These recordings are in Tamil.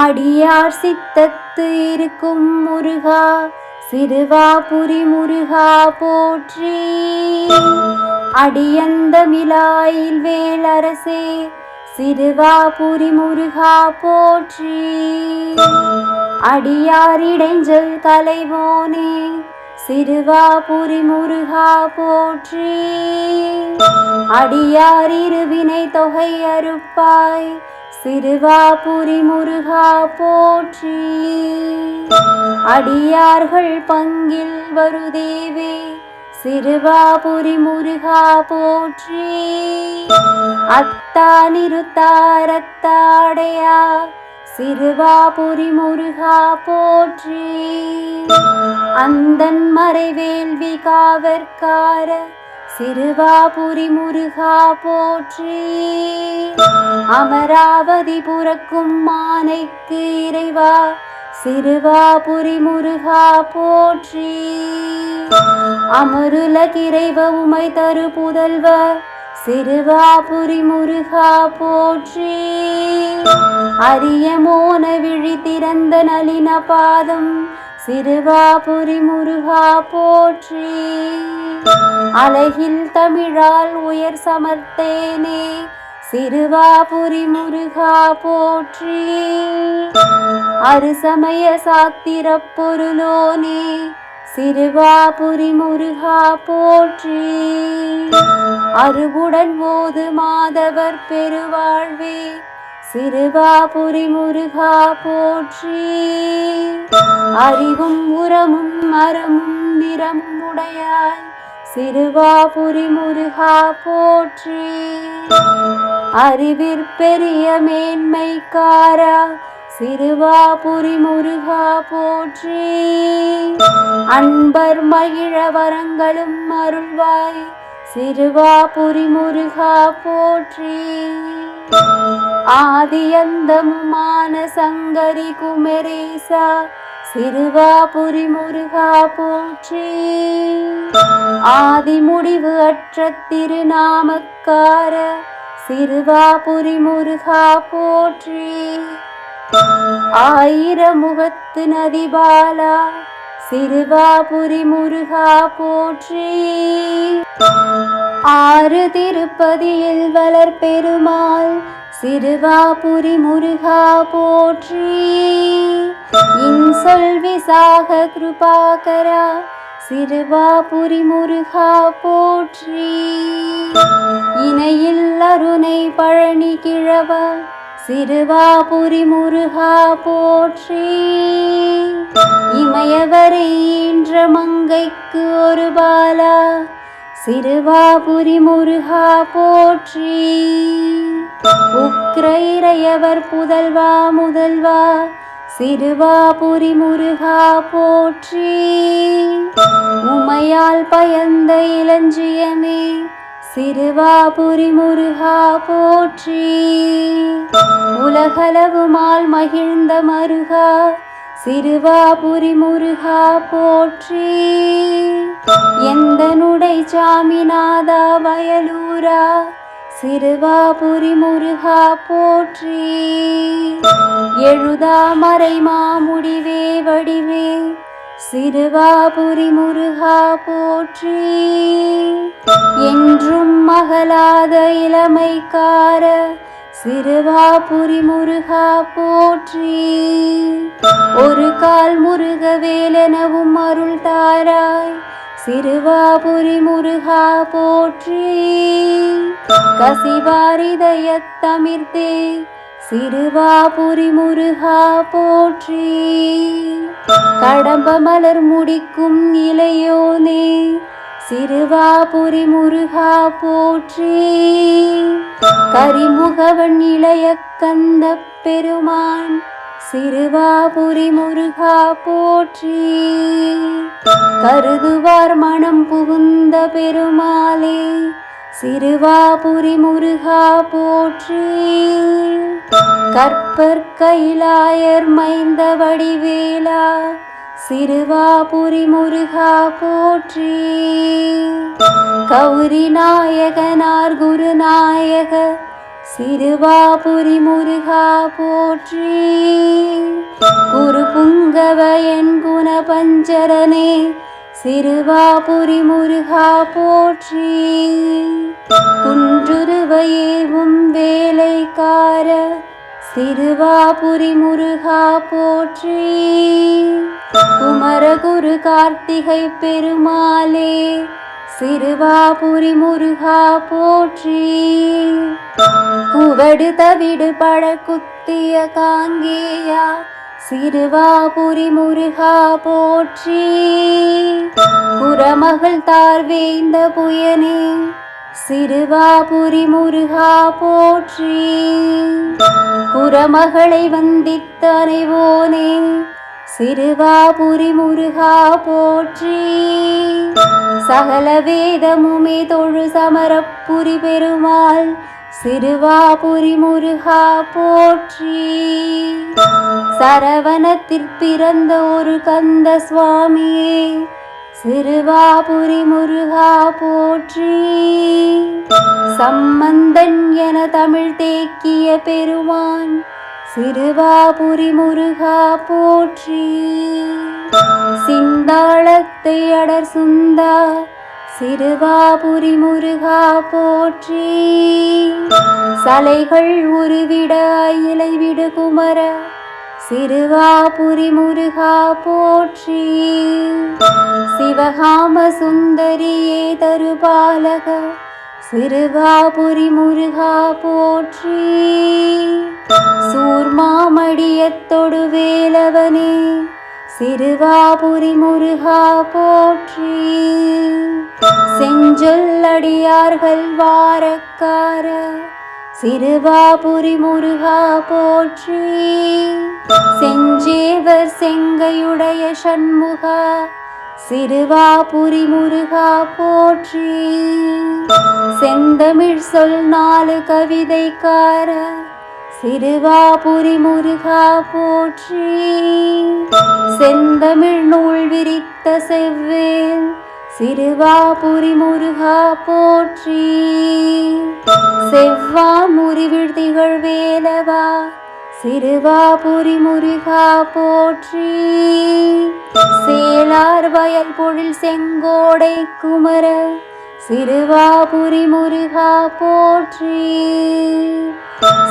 அடியார் சித்தத்து இருக்கும் முருகா சிறுவாபுரி முருகா போற்றி. அடியந்த மிலாயில் வேலரசே சிறுவாபுரி முருகா போற்றி. அடியார் இடைஞ்சல் தலைவோனே சிறுவாபுரி முருகா போற்றி. அடியார் இருவினை தொகை அறுப்பாய் சிறுவாபுரி முருகா போற்றி. அடியார்கள் பங்கில் வருதேவே சிறுவாபுரி முருகா போற்றி. அத்தா நிறுத்தாரத்தாடையா சிறுவாபுரி முருகா போற்றி. அந்தன் மறைவேள்வி காவற்கார சிறுவாபுரி முருகா போற்றி. அமராவதி புறக்கும் மானைக்கு இறைவா சிறுவாபுரி முருகா போற்றி. அமருல கிரைவ உமை தரு புதல்வ சிறுவாபுரி முருகா போற்றி. அரிய மோன விழி திறந்த நளின பாதம் சிறுவாபுரி முருகா போற்றி. அழகில் தமிழால் உயர் சமர்த்தேனே சிறுவாபுரி முருகா போற்றி. அருசமய சாத்திர பொருளோனே சிறுவாபுரி முருகா போற்றி. அருவுடன் போது மாதவர் பெருவாழ்வே சிறுவாபுரி முருகா போற்றி. அறிவும் உரமும் மரமும் நிறமும் உடையாய் சிறுவாபுரி முருகா போற்றி. அறிவிற்பெரிய மேன்மைக்காரா சிறுவாபுரி முருகா போற்றி. அன்பர் மகிழ வரங்களும் அருள்வாய் சிறுவாபுரி முருகா போற்றி. ஆதியந்தமுமான சங்கரி குமரேசா சிறுவாபுரி முருகா போற்றி. ஆதி முடிவு அற்ற திருநாமக்கார சிறுவாபுரி முருகா போற்றி. ஆயிரமுகத்து நதிபாலா சிறுவாபுரி முருகா போற்றி. ஆறு திருப்பதியில் வளர் பெருமாள் சிறுவாபுரி முருகா போற்றி. இன்சொல் விசாக கிருபாகரா சிறுவாபுரி முருகா போற்றி. இணையில் அருணை பழனி கிழவ சிறுவாபுரி முருகா போற்றி. இமயவரை என்ற மங்கைக்கு ஒரு பாலா சிறுவாபுரி முருகா போற்றி. உக்ரைரையவர் புதல்வா முதல்வா சிறுவாபுரி முருகா போற்றி. உமையால் பயந்த இளஞ்சியமே சிறுவாபுரி முருகா போற்றி. உலகளவுமால் மகிழ்ந்த மருகா சிறுவாபுரி முருகா போற்றி. எந்த நுடை சாமிநாதா வயலூரா சிறுவாபுரி முருகா போற்றி. எழுதா மறை மாமுடிவே வடிவே சிறுவாபுரி முருகா போற்றி. என்றும் மகளாத இளமைக்கார சிறுவாபுரி முருகா போற்றி. ஒரு கால் முருக வேலனவும் அருள் தாராய். சிறுவாபுரி முருகா போற்றி. கசிவாரிதயத்தமிர்தே சிறுவாபுரி முருகா போற்றி. கடம்ப மலர் முடிக்கும் இளையோனே சிறுவாபுரி முருகா போற்றி. கரிமுகவன் இளைய கந்த பெருமான் சிறுவாபுரி முருகா போற்றி. கருதுவார் மனம் புகுந்த பெருமாளே சிறுவாபுரி முருகா போற்றி. கற்பர் கைலாயர் மைந்த வடிவேலா சிறுவாபுரி முருகா போற்றி. கௌரி நாயகனார் குருநாயக சிறுவாபுரி முருகா போற்றி. குரு புங்கவயன் குண பஞ்சரனே சிறுவாபுரி முருகா போற்றி. குன்றுருவையேவும் வேலைக்கார சிறுவாபுரி முருகா போற்றி. குமரகுரு கார்த்திகை பெருமாளே சிறுவாபுரி முருகா போற்றி. குவடு தவிடு பழக்குத்திய காங்கேயா சிறுவாபுரி முருகா போற்றி. குரமகள் தார்வேந்த புயனே சிறுவாபுரி முருகா போற்றி. குரமகளை வந்தித்த அனைவோனே சிறுவாபுரி முருகா போற்றி. சகல வேதமுமே தொழு சமரப்புரி பெருமாள் சிறுவாபுரி முருகா போற்றி. சரவணத்தில் பிறந்த ஒரு கந்த சுவாமியே சிறுவாபுரி முருகா போற்றி. சம்பந்தன் என தமிழ் தேக்கிய பெருமான் சிறுவாபுரி முருகா போற்றி. சிந்தாளத்தை அடர் சுந்தா சிறுவாபுரி முருகா போற்றி. சலைகள் உருவிட இலை விடு குமர சிறுவாபுரி முருகா போற்றி. சிவகாம சுந்தரியே தருபாலக சிறுவாபுரி முருகா போற்றி. சூர்மாமடியத்தொடு வேலவனே சிறுவாபுரி முருகா போற்றி. செஞ்சொல்லடியார்கள் வாரக்கார சிறுவாபுரி முருகா போற்றி. செஞ்சேவர் செங்கையுடைய சண்முகா சிறுவாபுரி முருகா போற்றி. செந்தமிழ் சொல் நாலு கவிதைக்கார சிறுவாபுரி முருகா போற்றி. செந்தமிழ் நூல் விரித்த செவ்வேல் சிறுவாபுரி முருகா போற்றி. செவ்வா முறிவிழ் திகழ் வேலவா சிறுவாபுரி முருகா போற்றி. சேலார் வயல் பொழில் செங்கோடை குமர சிறுவாபுரி முருகா போற்றி.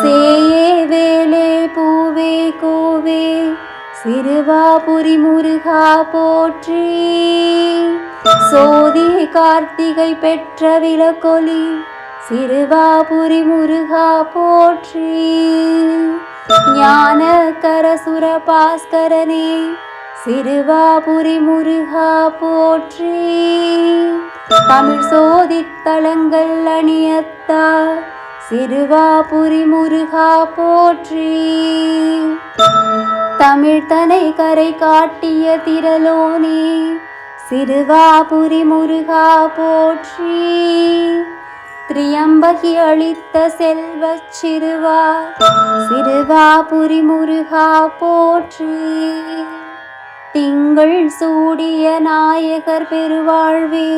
சேயே வேலே பூவே கோவே சிறுவாபுரி முருகா போற்றி. சோதி கார்த்திகை பெற்ற விளக்கொலி சிறுவாபுரி முருகா போற்றி. ஞான கரசுர பாஸ்கரனே சிறுவாபுரி முருகா போற்றி. தமிழ் சோதித்தலங்கள் அணியத்தா சிறுவாபுரி முருகா போற்றி. தமிழ்தனை கரை காட்டிய திரலோனே சிறுவாபுரி முருகா போற்றி. திரியம்பகி அளித்த செல்வச் சிறுவா சிறுவாபுரி முருகா போற்றி. திங்கள் சூடிய நாயகர் பெருவாழ்வே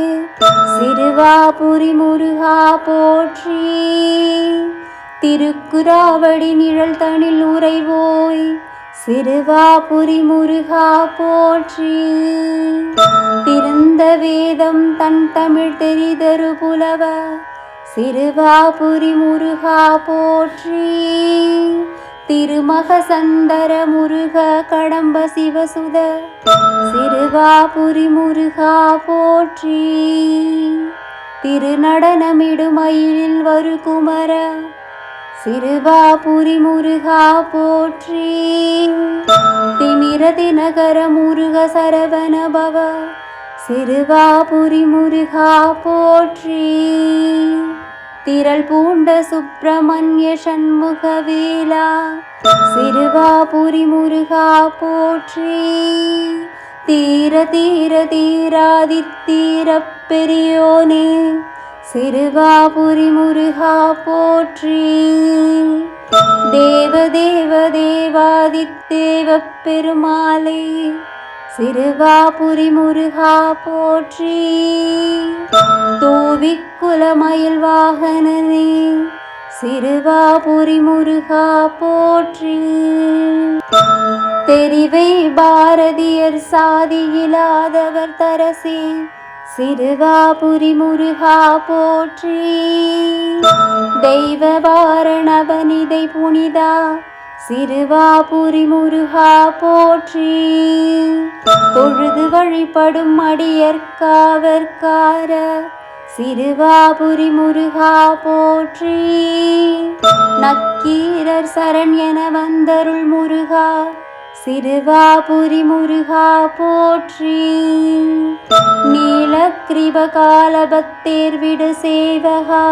சிறுவாபுரி முருகா போற்றி. திருக்குறாவடி நிழல் தனில் உறைவோய் சிறுவாபுரி முருகா போற்றி. திருந்த வேதம் தன் தமிழ் தெரிதரு புலவ சிறுவாபுரி முருகா போற்றி. திருமக சந்தர முருக கடம்ப சிவசுத சிறுவாபுரி முருகா போற்றி. திருநடனமிடுமயிலில் வரு குமர சிறுவாபுரி முருகா போற்றி. திமிர தினகர முருக சரவண பவ. சிறுவாபுரி முருகா போற்றி. திரள் பூண்ட சுப்பிரமணிய சண்முக வேலா சிறுவாபுரி முருகா போற்றி. தீர தீர தீராதி தீர பெரியோனே. சிறுவாபுரி முருகா போற்றி. தேவ தேவ தேவாதித்தேவ பெருமாளே சிறுவாபுரி முருகா போற்றி. தூவிக்குலமயில் வாகனனே சிறுவாபுரி முருகா போற்றி. தெரிவை பாரதியர் சாதியிலாதவர் தரசே சிறுகாபுரி முருகா போற்றி. தெய்வ வாரணவனிதை புனிதா சிறுவாபுரி முருகா போற்றி. தொழுது வழிபடும் அடியற்காவற்கார சிறுவாபுரி முருகா போற்றி. நக்கீரர் சரண் என வந்தருள் முருகா சிறுவாபுரி முருகா போற்றி. நீலக்கிரிபகாலபத்தேர் விடு சேவகா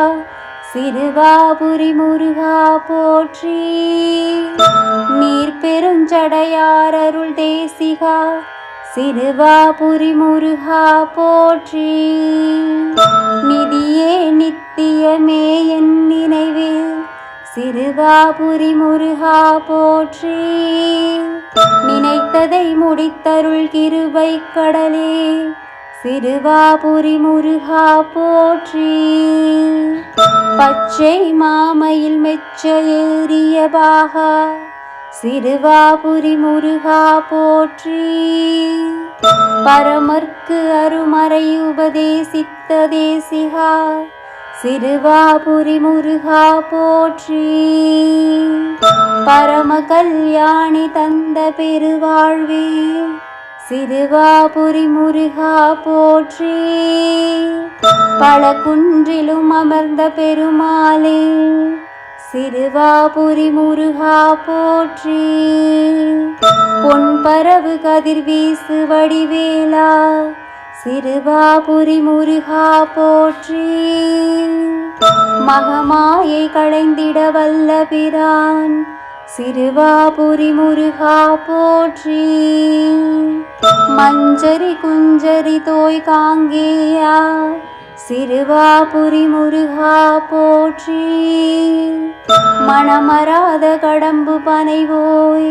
சிறுவாபுரி முருகா போற்றி. நீர் பெருஞ்சடையார் அருள் தேசிகா சிறுவாபுரி முருகா போற்றி. நிதியே நித்தியமே என் சிறுவாபுரி முருகா போற்றி. நினைத்ததை முடித்தருள் கிருபை கடலே. சிறுவாபுரி முருகா போற்றி. பச்சை மாமையில் மெச்ச ஏறிய பாகா. சிறுவாபுரி முருகா போற்றி. பரமர்க்கு அருமறை உபதேசித்த தேசிகா. சிறுவாபுரி முருகா போற்றி. பரம கல்யாணி தந்த பெருவாழ்வே சிறுவாபுரி முருகா போற்றி. பல குன்றிலும் அமர்ந்த பெருமாளே சிறுவாபுரி முருகா போற்றி. பொன் பரவு கதிர் வீசு வடிவேலா சிறுவாபுரி முருகா போற்றி. மகமாயை களைந்திட வல்ல பிரான் சிறுவாபுரி முருகா போற்றி. மஞ்சரி குஞ்சரி தோய் காங்கேயா சிறுவாபுரி முருகா போற்றி. மணமராத கடம்பு பனைவோய்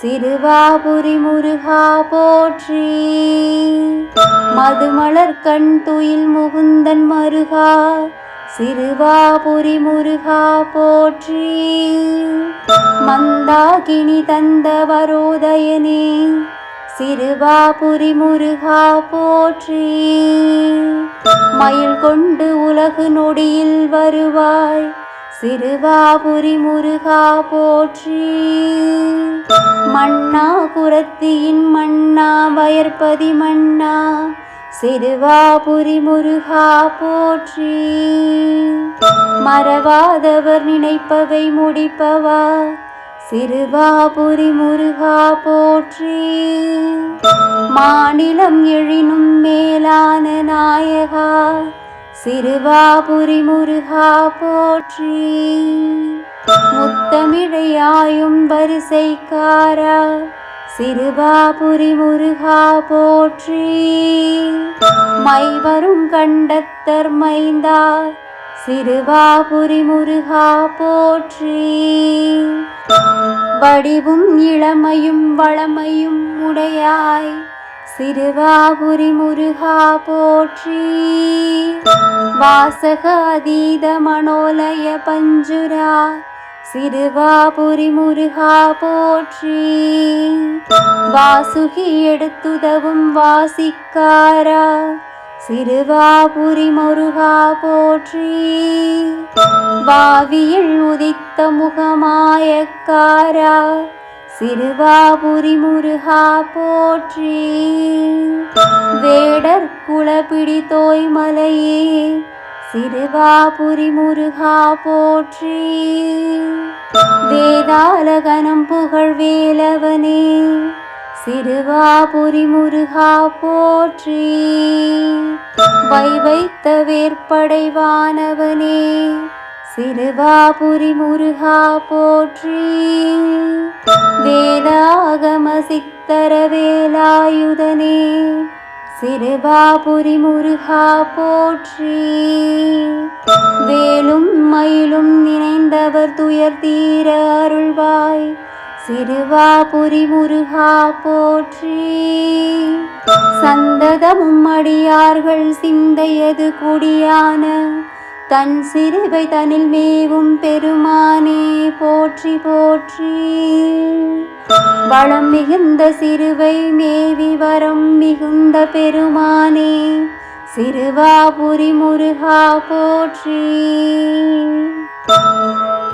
சிறுவாபுரி முருகா போற்றி. மதுமலர் கண் துயில் முகுந்தன் மருகா சிறுவாபுரி முருகா போற்றி. மந்தாகினி தந்த வரோதயனே சிறுவாபுரி முருகா போற்றி. மயில் கொண்டு உலகு நொடியில் வருவாய் சிறுவாபுரி முருகா போற்றி. மன்னா குரத்தியின் மன்னா வயற்பதி மன்னா சிறுவாபுரி முருகா போற்றி. மறவாதவர் நினைப்பவை முடிப்பவா சிறுவாபுரி முருகா போற்றி. மாநிலம் எழினும் மேலான நாயகா சிறுவாபுரி முருகா போற்றி. முத்தமிழையாயும் வரிசைக்காரா சிறுவாபுரி முருகா போற்றி. மைவரும் கண்டத்தர் மைந்தா சிறுவாபுரி முருகா போற்றி. வடிவும் இளமையும் வளமையும் உடையாய் சிறுவாபுரி முருகா போற்றி. வாசக அதீத மனோலய பஞ்சுரா சிறுவாபுரி முருகா போற்றி. வாசுகி எடுத்துதவும் வாசிக்காரா சிறுவாபுரி முருகா போற்றி. வாவியில் உதித்த முகமாயக்காரா சிறுவாபுரி முருகா போற்றி. வேடர் குலப்பிடி தோய்மலையே சிறுவாபுரி முருகா போற்றி. வேதாலகனம் புகழ் வேலவனே சிறுவாபுரி முருகா போற்றி. வைவைத்த வேற்படைவானவனே சிறுவாபுரி முருகா போற்றி. வேலாகம சித்தர வேலாயுதனே சிறுவாபுரி முருகா போற்றி. வேலும் மயிலும் நினைந்தவர் துயர் தீர அருள்வாய் சிறுவாபுரி முருகா போற்றி. சந்ததமும் அடியார்கள் சிந்தையது குடியான தன் சிறுவை தனில் மேவும் பெருமானே போற்றி போற்றி. வளம் மிகுந்த சிறுவை மேவி வரம் மிகுந்த பெருமானே சிறுவாபுரி முருகா போற்றி.